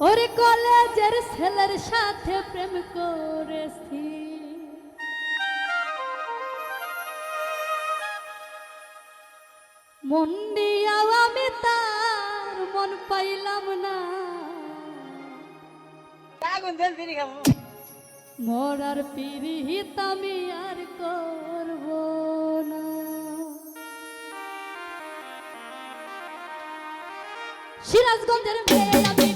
ওরে কলেজের ছেলের সাথে প্রেম করেছি মন দিয়াও আমি তার মন পাইলাম না মরার পিরিহিত আমি আর করব না সিরাজগঞ্জের মেয়ে আমি